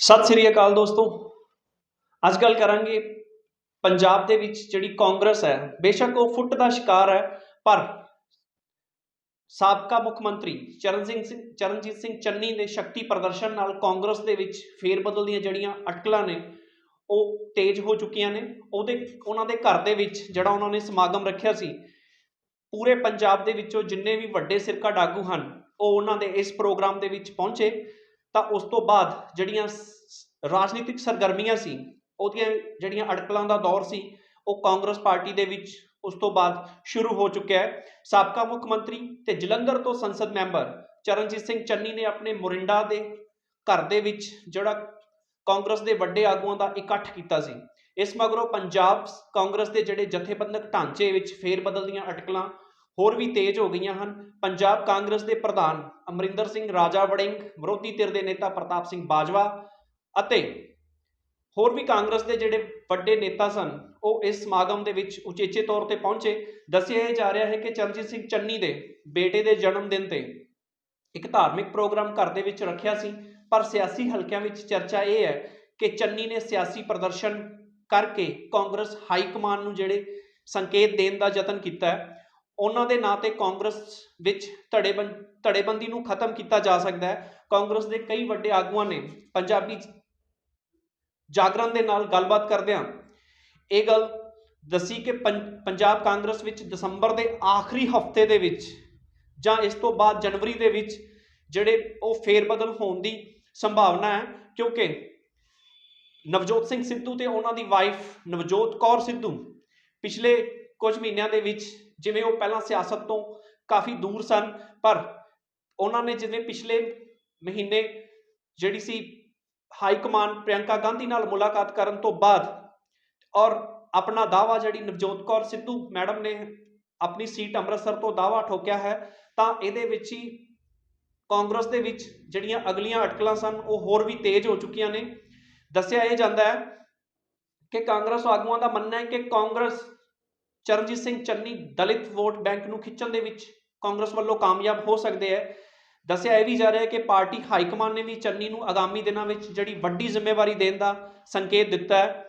ਸਤਿ ਸ੍ਰੀ ਅਕਾਲ ਦੋਸਤੋ। ਅੱਜ ਗੱਲ ਕਰਾਂਗੇ ਪੰਜਾਬ ਦੇ ਵਿੱਚ ਜਿਹੜੀ ਕਾਂਗਰਸ ਹੈ, ਬੇਸ਼ੱਕ ਉਹ ਫੁੱਟ ਦਾ ਸ਼ਿਕਾਰ ਹੈ, ਪਰ ਸਾਬਕਾ ਮੁੱਖ ਮੰਤਰੀ ਚਰਨ ਸਿੰਘ ਚਰਨਜੀਤ ਸਿੰਘ ਚੰਨੀ ਦੇ ਸ਼ਕਤੀ ਪ੍ਰਦਰਸ਼ਨ ਨਾਲ ਕਾਂਗਰਸ ਦੇ ਵਿੱਚ ਫੇਰ ਬਦਲ ਦੀਆਂ ਜਿਹੜੀਆਂ ਅਟਕਲਾਂ ਨੇ, ਉਹ ਤੇਜ਼ ਹੋ ਚੁੱਕੀਆਂ ਨੇ। ਉਹਦੇ, ਉਹਨਾਂ ਦੇ ਘਰ ਦੇ ਵਿੱਚ ਜਿਹੜਾ ਉਹਨਾਂ ਨੇ ਸਮਾਗਮ ਰੱਖਿਆ ਸੀ, ਪੂਰੇ ਪੰਜਾਬ ਦੇ ਵਿੱਚੋਂ ਜਿੰਨੇ ਵੀ ਵੱਡੇ ਸਿਰਕਾ ਡਾਗੂ ਹਨ, ਉਹ ਉਹਨਾਂ ਦੇ ਇਸ ਪ੍ਰੋਗਰਾਮ ਦੇ ਵਿੱਚ ਪਹੁੰਚੇ। ਤਾਂ ਉਸ ਤੋਂ ਬਾਅਦ ਜਿਹੜੀਆਂ ਰਾਜਨੀਤਿਕ ਸਰਗਰਮੀਆਂ ਸੀ, ਉਹਦੀਆਂ ਜਿਹੜੀਆਂ ਅਟਕਲਾਂ ਦਾ ਦੌਰ ਸੀ, ਉਹ ਕਾਂਗਰਸ ਪਾਰਟੀ ਦੇ ਵਿੱਚ ਉਸ ਤੋਂ ਬਾਅਦ ਸ਼ੁਰੂ ਹੋ ਚੁੱਕਿਆ ਹੈ। ਸਾਬਕਾ ਮੁੱਖ ਮੰਤਰੀ ਤੇ ਜਲੰਧਰ ਤੋਂ ਸੰਸਦ ਮੈਂਬਰ ਚਰਨਜੀਤ ਸਿੰਘ ਚੰਨੀ ਨੇ ਆਪਣੇ ਮੋਰਿੰਡਾ ਦੇ ਘਰ ਦੇ ਵਿੱਚ ਜਿਹੜਾ ਕਾਂਗਰਸ ਦੇ ਵੱਡੇ ਆਗੂਆਂ ਦਾ ਇਕੱਠ ਕੀਤਾ ਸੀ। ਇਸ ਮਗਰੋਂ ਪੰਜਾਬ ਕਾਂਗਰਸ ਦੇ ਜਿਹੜੇ ਜਥੇਬੰਦਕ ਢਾਂਚੇ ਵਿੱਚ ਫੇਰ ਬਦਲ ਦੀਆਂ ਅਟਕਲਾਂ ਹੋਰ ਵੀ ਤੇਜ਼ ਹੋ ਗਈਆਂ ਹਨ। ਪੰਜਾਬ ਕਾਂਗਰਸ ਦੇ ਪ੍ਰਧਾਨ ਅਮਰਿੰਦਰ ਸਿੰਘ, ਰਾਜਾ ਵੜਿੰਗ, ਵਿਰੋਧੀ ਧਿਰ ਦੇ ਨੇਤਾ ਪ੍ਰਤਾਪ ਸਿੰਘ ਬਾਜਵਾ ਅਤੇ ਹੋਰ ਵੀ ਕਾਂਗਰਸ ਦੇ ਜਿਹੜੇ ਵੱਡੇ ਨੇਤਾ ਸਨ, ਉਹ ਇਸ ਸਮਾਗਮ ਦੇ ਵਿੱਚ ਉਚੇਚੇ ਤੌਰ ਤੇ ਪਹੁੰਚੇ। ਦੱਸਿਆ ਇਹ ਜਾ ਰਿਹਾ ਹੈ ਕਿ ਚਰਨਜੀਤ ਸਿੰਘ ਚੰਨੀ ਦੇ ਬੇਟੇ ਦੇ ਜਨਮ ਦਿਨ ਤੇ ਇੱਕ ਧਾਰਮਿਕ ਪ੍ਰੋਗਰਾਮ ਘਰ ਦੇ ਵਿੱਚ ਰੱਖਿਆ ਸੀ। ਪਰ ਸਿਆਸੀ ਹਲਕਿਆਂ ਵਿੱਚ ਚਰਚਾ ਇਹ ਹੈ ਕਿ ਚੰਨੀ ਨੇ ਸਿਆਸੀ ਪ੍ਰਦਰਸ਼ਨ ਕਰਕੇ ਕਾਂਗਰਸ ਹਾਈ ਕਮਾਨ ਨੂੰ ਜਿਹੜੇ ਸੰਕੇਤ ਦੇਣ ਦਾ ਯਤਨ ਕੀਤਾ ਹੈ ਉਹਨਾਂ ਦੇ ਨਾਂ ਤੇ ਕਾਂਗਰਸ ਵਿੱਚ ਧੜੇਬੰਦ ਧੜੇਬੰਦੀ ਨੂੰ ਖਤਮ ਕੀਤਾ ਜਾ ਸਕਦਾ ਹੈ। ਕਾਂਗਰਸ ਦੇ ਕਈ ਵੱਡੇ ਆਗੂਆਂ ਨੇ ਪੰਜਾਬੀ ਜਾਗਰਣ ਦੇ ਨਾਲ ਗੱਲਬਾਤ ਕਰਦਿਆਂ ਇਹ ਗੱਲ ਦੱਸੀ ਕਿ ਪੰ- ਪੰਜਾਬ ਕਾਂਗਰਸ ਵਿੱਚ ਦਸੰਬਰ ਦੇ ਆਖਰੀ ਹਫ਼ਤੇ ਦੇ ਵਿੱਚ ਜਾਂ ਇਸ ਤੋਂ ਬਾਅਦ ਜਨਵਰੀ ਦੇ ਵਿੱਚ ਜਿਹੜੇ ਉਹ ਫੇਰਬਦਲ ਹੋਣ ਦੀ ਸੰਭਾਵਨਾ ਹੈ, ਕਿਉਂਕਿ ਨਵਜੋਤ ਸਿੰਘ ਸਿੱਧੂ ਤੇ ਉਹਨਾਂ ਦੀ ਵਾਈਫ ਨਵਜੋਤ ਕੌਰ ਸਿੱਧੂ ਪਿਛਲੇ ਕੁਝ ਮਹੀਨਿਆਂ ਦੇ ਵਿੱਚ ਜਿਵੇਂ ਉਹ ਪਹਿਲਾਂ ਸਿਆਸਤ ਤੋਂ ਕਾਫੀ ਦੂਰ ਸਨ, ਪਰ ਉਹਨਾਂ ਨੇ ਜਿਵੇਂ ਪਿਛਲੇ ਮਹੀਨੇ ਜਿਹੜੀ ਸੀ ਹਾਈ ਕਮਾਨ ਪ੍ਰਿਯੰਕਾ ਗਾਂਧੀ ਨਾਲ ਮੁਲਾਕਾਤ ਕਰਨ ਤੋਂ ਬਾਅਦ ਔਰ ਆਪਣਾ ਦਾਵਾ ਜਿਹੜੀ ਨਵਜੋਤ ਕੌਰ ਸਿੱਧੂ ਮੈਡਮ ਨੇ ਆਪਣੀ ਸੀਟ ਅੰਮ੍ਰਿਤਸਰ ਤੋਂ ਦਾਵਾ ਠੋਕਿਆ ਹੈ, ਤਾਂ ਇਹਦੇ ਵਿੱਚ ਹੀ ਕਾਂਗਰਸ ਦੇ ਵਿੱਚ ਜਿਹੜੀਆਂ ਅਗਲੀਆਂ ਅਟਕਲਾਂ ਸਨ, ਉਹ ਹੋਰ ਵੀ ਤੇਜ਼ ਹੋ ਚੁੱਕੀਆਂ ਨੇ। ਦੱਸਿਆ ਇਹ ਜਾਂਦਾ ਹੈ ਕਿ ਕਾਂਗਰਸ ਆਗੂਆਂ ਦਾ ਮੰਨਣਾ ਹੈ ਕਿ ਕਾਂਗਰਸ ਚਰਨਜੀਤ ਸਿੰਘ ਚੰਨੀ ਦਲਿਤ ਵੋਟ ਬੈਂਕ ਨੂੰ ਖਿੱਚਣ ਦੇ ਵਿੱਚ ਕਾਂਗਰਸ ਵੱਲੋਂ ਕਾਮਯਾਬ ਹੋ ਸਕਦੇ ਹੈ। ਦੱਸਿਆ ਇਹ ਵੀ ਜਾ ਰਿਹਾ ਹੈ ਕਿ ਪਾਰਟੀ ਹਾਈ ਕਮਾਨ ਨੇ ਵੀ ਚੰਨੀ ਨੂੰ ਆਗਾਮੀ ਦਿਨਾਂ ਵਿੱਚ ਜਿਹੜੀ ਵੱਡੀ ਜ਼ਿੰਮੇਵਾਰੀ ਦੇਣ ਦਾ ਸੰਕੇਤ ਦਿੱਤਾ ਹੈ।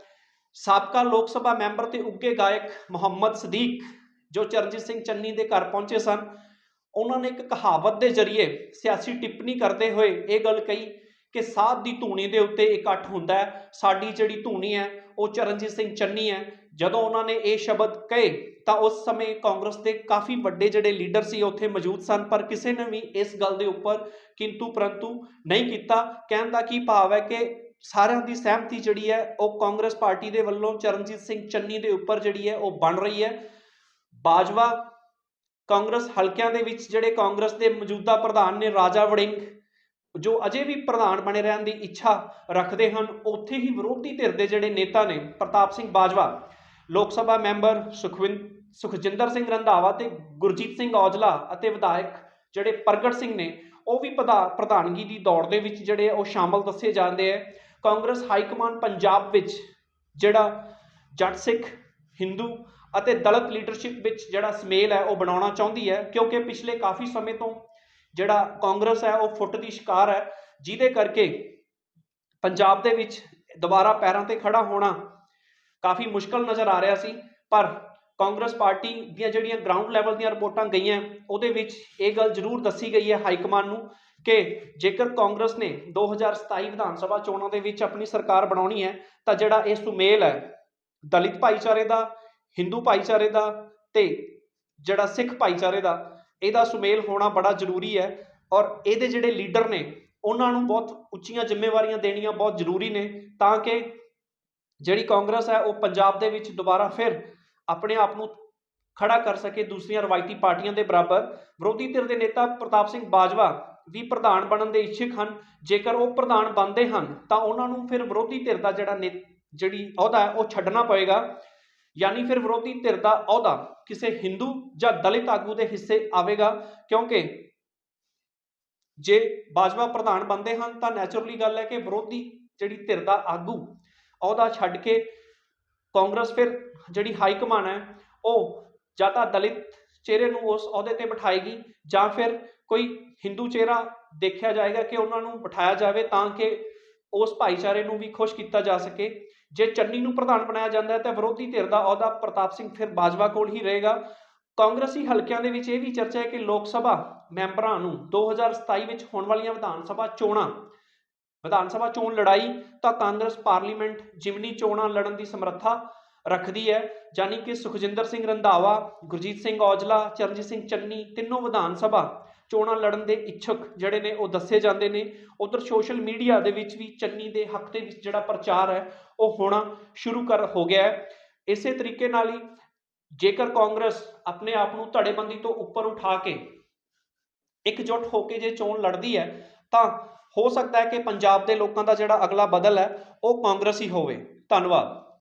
ਸਾਬਕਾ ਲੋਕ ਸਭਾ ਮੈਂਬਰ ਤੇ ਉੱਗੇ ਗਾਇਕ ਮੁਹੰਮਦ ਸਦੀਕ, ਜੋ ਚਰਨਜੀਤ ਸਿੰਘ ਚੰਨੀ ਦੇ ਘਰ ਪਹੁੰਚੇ ਸਨ, ਉਹਨਾਂ ਨੇ ਇੱਕ ਕਹਾਵਤ ਦੇ ਜ਼ਰੀਏ ਸਿਆਸੀ ਟਿੱਪਣੀ ਕਰਦੇ ਹੋਏ ਇਹ ਗੱਲ ਕਹੀ ਕਿ ਸਾਧ ਦੀ ਧੂਣੀ ਦੇ ਉੱਤੇ ਇਕੱਠ ਹੁੰਦਾ ਹੈ। ਸਾਡੀ ਜਿਹੜੀ ਧੂਣੀ ਹੈ, ਉਹ ਚਰਨਜੀਤ ਸਿੰਘ ਚੰਨੀ ਹੈ। ਜਦੋਂ ਉਹਨਾਂ ਨੇ ਇਹ ਸ਼ਬਦ ਕਹੇ, ਤਾਂ ਉਸ ਸਮੇਂ ਕਾਂਗਰਸ ਦੇ ਕਾਫੀ ਵੱਡੇ ਜਿਹੜੇ ਲੀਡਰ ਸੀ ਉੱਥੇ ਮੌਜੂਦ ਸਨ, ਪਰ ਕਿਸੇ ਨੇ ਵੀ ਇਸ ਗੱਲ ਦੇ ਉੱਪਰ ਕਿੰਤੂ ਪਰੰਤੂ ਨਹੀਂ ਕੀਤਾ। ਕਹਿਣ ਦਾ ਕੀ ਭਾਵ ਹੈ ਕਿ ਸਾਰਿਆਂ ਦੀ ਸਹਿਮਤੀ ਜਿਹੜੀ ਹੈ, ਉਹ ਕਾਂਗਰਸ ਪਾਰਟੀ ਦੇ ਵੱਲੋਂ ਚਰਨਜੀਤ ਸਿੰਘ ਚੰਨੀ ਦੇ ਉੱਪਰ ਜਿਹੜੀ ਹੈ, ਉਹ ਬਣ ਰਹੀ ਹੈ। ਬਾਜਵਾ ਕਾਂਗਰਸ ਹਲਕਿਆਂ ਦੇ ਵਿੱਚ ਜਿਹੜੇ ਕਾਂਗਰਸ ਦੇ ਮੌਜੂਦਾ ਪ੍ਰਧਾਨ ਨੇ ਰਾਜਾ ਵੜਿੰਗ, ਜੋ ਅਜੇ ਵੀ ਪ੍ਰਧਾਨ ਬਣੇ ਰਹਿਣ ਦੀ ਇੱਛਾ ਰੱਖਦੇ ਹਨ, ਉੱਥੇ ਹੀ ਵਿਰੋਧੀ ਧਿਰ ਦੇ ਜਿਹੜੇ ਨੇਤਾ ਨੇ, ਪ੍ਰਤਾਪ ਸਿੰਘ ਬਾਜਵਾ ਲੋਕ ਸਭਾ ਮੈਂਬਰ ਸੁਖਵਿੰ, ਸੁਖਜਿੰਦਰ ਸਿੰਘ ਰੰਧਾਵਾ ਤੇ ਗੁਰਜੀਤ ਸਿੰਘ ਔਜਲਾ ਅਤੇ ਵਿਧਾਇਕ ਜਿਹੜੇ ਪ੍ਰਗਟ ਸਿੰਘ ਨੇ, ਉਹ ਵੀ ਪ੍ਰਧਾ- ਪ੍ਰਧਾਨਗੀ ਦੀ ਦੌੜ ਦੇ ਵਿੱਚ ਜਿਹੜੇ ਉਹ ਸ਼ਾਮਲ ਦੱਸੇ ਜਾਂਦੇ ਹੈ ਕਾਂਗਰਸ ਹਾਈ ਕਮਾਂਡ ਪੰਜਾਬ ਵਿੱਚ ਜਿਹੜਾ ਜੱਟ ਸਿੱਖ, ਹਿੰਦੂ ਅਤੇ ਦਲਿਤ ਲੀਡਰਸ਼ਿਪ ਵਿੱਚ ਜਿਹੜਾ ਸਮੇਲ ਹੈ ਉਹ ਬਣਾਉਣਾ ਚਾਹੁੰਦੀ ਹੈ ਕਿਉਂਕਿ ਪਿਛਲੇ ਕਾਫੀ ਸਮੇਂ ਤੋਂ ਜਿਹੜਾ ਕਾਂਗਰਸ ਹੈ ਉਹ ਫੁੱਟ ਦੀ ਸ਼ਿਕਾਰ ਹੈ ਜਿਹਦੇ ਕਰਕੇ ਪੰਜਾਬ ਦੇ ਵਿੱਚ ਦੁਬਾਰਾ ਪੈਰਾਂ ਤੇ ਖੜਾ ਹੋਣਾ ਕਾਫੀ ਮੁਸ਼ਕਲ ਨਜ਼ਰ ਆ ਰਿਹਾ ਸੀ, ਪਰ ਕਾਂਗਰਸ ਪਾਰਟੀ ਦੀਆਂ ਜਿਹੜੀਆਂ ਗਰਾਊਂਡ ਲੈਵਲ ਦੀਆਂ ਰਿਪੋਰਟਾਂ ਗਈਆਂ, ਉਹਦੇ ਵਿੱਚ ਇਹ ਗੱਲ ਜ਼ਰੂਰ ਦੱਸੀ ਗਈ ਹੈ ਹਾਈ ਕਮਾਂਡ ਨੂੰ ਕਿ ਜੇਕਰ ਕਾਂਗਰਸ ਨੇ 2027 ਵਿਧਾਨ ਸਭਾ ਚੋਣਾਂ ਦੇ ਵਿੱਚ ਆਪਣੀ ਸਰਕਾਰ ਬਣਾਉਣੀ ਹੈ, ਤਾਂ ਜਿਹੜਾ ਇਹ ਸੁਮੇਲ ਹੈ, ਦਲਿਤ ਭਾਈਚਾਰੇ ਦਾ, ਹਿੰਦੂ ਭਾਈਚਾਰੇ ਦਾ ਤੇ ਜਿਹੜਾ ਸਿੱਖ ਭਾਈਚਾਰੇ ਦਾ, ਇਹਦਾ ਸੁਮੇਲ ਹੋਣਾ ਬੜਾ ਜ਼ਰੂਰੀ ਹੈ ਔਰ ਇਹਦੇ ਜਿਹੜੇ ਲੀਡਰ ਨੇ, ਉਹਨਾਂ ਨੂੰ ਬਹੁਤ ਉੱਚੀਆਂ ਜ਼ਿੰਮੇਵਾਰੀਆਂ ਦੇਣੀਆਂ ਬਹੁਤ ਜ਼ਰੂਰੀ ਨੇ, ਤਾਂ ਕਿ ਜਿਹੜੀ ਕਾਂਗਰਸ ਹੈ ਉਹ ਪੰਜਾਬ ਦੇ ਵਿੱਚ ਦੁਬਾਰਾ ਫਿਰ ਆਪਣੇ ਆਪ ਨੂੰ ਖੜਾ ਕਰ ਸਕੇ ਦੂਸਰੀਆਂ ਰਵਾਇਤੀ ਪਾਰਟੀਆਂ ਦੇ ਬਰਾਬਰ। ਵਿਰੋਧੀ ਧਿਰ ਦੇ ਨੇਤਾ ਪ੍ਰਤਾਪ ਸਿੰਘ ਬਾਜਵਾ ਵੀ ਪ੍ਰਧਾਨ ਬਣਨ ਦੇ ਇੱਛਕ ਹਨ। ਜੇਕਰ ਉਹ ਪ੍ਰਧਾਨ ਬਣਦੇ ਹਨ, ਤਾਂ ਉਹਨਾਂ ਨੂੰ ਫਿਰ ਵਿਰੋਧੀ ਧਿਰ ਦਾ ਜਿਹੜਾ ਜਿਹੜੀ ਅਹੁਦਾ ਹੈ, ਉਹ ਛੱਡਣਾ ਪਏਗਾ ਯਾਨੀ ਫਿਰ ਵਿਰੋਧੀ ਧਿਰ ਦਾ ਅਹੁਦਾ ਕਿਸੇ ਹਿੰਦੂ ਜਾਂ ਦਲਿਤ ਆਗੂ ਦੇ ਹਿੱਸੇ ਆਵੇਗਾ, ਕਿਉਂਕਿ ਜੇ ਬਾਜਵਾ ਪ੍ਰਧਾਨ ਬਣਦੇ ਹਨ, ਤਾਂ ਨੈਚੁਰਲੀ ਗੱਲ ਹੈ ਕਿ ਵਿਰੋਧੀ ਜਿਹੜੀ ਧਿਰ ਦਾ ਆਗੂ ਅਹੁਦਾ ਛੱਡ ਕੇ ਕਾਂਗਰਸ ਫਿਰ ਜਿਹੜੀ ਹਾਈ ਕਮਾਨ ਹੈ, ਉਹ ਜਾਂ ਤਾਂ ਦਲਿਤ ਚਿਹਰੇ ਨੂੰ ਉਸ ਅਹੁਦੇ ਤੇ ਬਿਠਾਏਗੀ ਜਾਂ ਫਿਰ ਕੋਈ ਹਿੰਦੂ ਚਿਹਰਾ ਦੇਖਿਆ ਜਾਏਗਾ ਕਿ ਉਹਨਾਂ ਨੂੰ ਬਿਠਾਇਆ ਜਾਵੇ ਤਾਂ ਕਿ ਉਸ ਭਾਈਚਾਰੇ ਨੂੰ ਵੀ ਖੁਸ਼ ਕੀਤਾ ਜਾ ਸਕੇ। ਜੇ ਚੰਨੀ ਨੂੰ ਪ੍ਰਧਾਨ ਬਣਾਇਆ ਜਾਂਦਾ ਹੈ ਤਾਂ ਵਿਰੋਧੀ ਧਿਰ ਦਾ ਅਹੁਦਾ ਪ੍ਰਤਾਪ ਸਿੰਘ ਫਿਰ ਬਾਜਵਾ ਕੋਲ ਹੀ ਰਹੇਗਾ। ਕਾਂਗਰਸੀ ਹਲਕਿਆਂ ਦੇ ਵਿੱਚ ਇਹ ਵੀ ਚਰਚਾ ਹੈ ਕਿ ਲੋਕ ਸਭਾ ਮੈਂਬਰਾਂ ਨੂੰ 2027 ਵਿੱਚ ਹੋਣ ਵਾਲੀਆਂ ਵਿਧਾਨ ਸਭਾ ਚੋਣਾਂ ਵਿਧਾਨ ਸਭਾ ਚੋਣ ਲੜਾਈ ਤਾਂ ਕਾਂਗਰਸ ਪਾਰਲੀਮੈਂਟ ਜਿਮਨੀ ਚੋਣਾਂ ਲੜਨ ਦੀ ਸਮਰੱਥਾ ਰੱਖਦੀ ਹੈ। ਯਾਨੀ ਕਿ ਸੁਖਜਿੰਦਰ ਸਿੰਘ ਰੰਧਾਵਾ, ਗੁਰਜੀਤ ਸਿੰਘ ਔਜਲਾ, ਚਰਨਜੀਤ ਸਿੰਘ ਚੰਨੀ ਤਿੰਨੋਂ ਵਿਧਾਨ ਸਭਾ ਚੋਣਾਂ ਲੜਨ ਦੇ ਇੱਛੁਕ ਜਿਹੜੇ ਨੇ ਉਹ ਦੱਸੇ ਜਾਂਦੇ ਨੇ। ਉਧਰ ਸੋਸ਼ਲ ਮੀਡੀਆ ਦੇ ਵਿੱਚ ਵੀ ਚੰਨੀ ਦੇ ਹੱਕ ਦੇ ਵਿੱਚ ਜਿਹੜਾ ਪ੍ਰਚਾਰ ਹੈ, ਉਹ ਹੋਣਾ ਸ਼ੁਰੂ ਕਰ ਹੋ ਗਿਆ ਹੈ। ਇਸੇ ਤਰੀਕੇ ਨਾਲ ਹੀ ਜੇਕਰ ਕਾਂਗਰਸ ਆਪਣੇ ਆਪ ਨੂੰ ਧੜੇਬੰਦੀ ਤੋਂ ਉੱਪਰ ਉਠਾ ਕੇ ਇਕਜੁੱਟ ਹੋ ਕੇ ਜੇ ਚੋਣ ਲੜਦੀ ਹੈ, ਤਾਂ ਹੋ ਸਕਦਾ ਹੈ ਕਿ ਪੰਜਾਬ ਦੇ ਲੋਕਾਂ ਦਾ ਜਿਹੜਾ ਅਗਲਾ ਬਦਲ ਹੈ, ਉਹ ਕਾਂਗਰਸੀ ਹੋਵੇ। ਧੰਨਵਾਦ।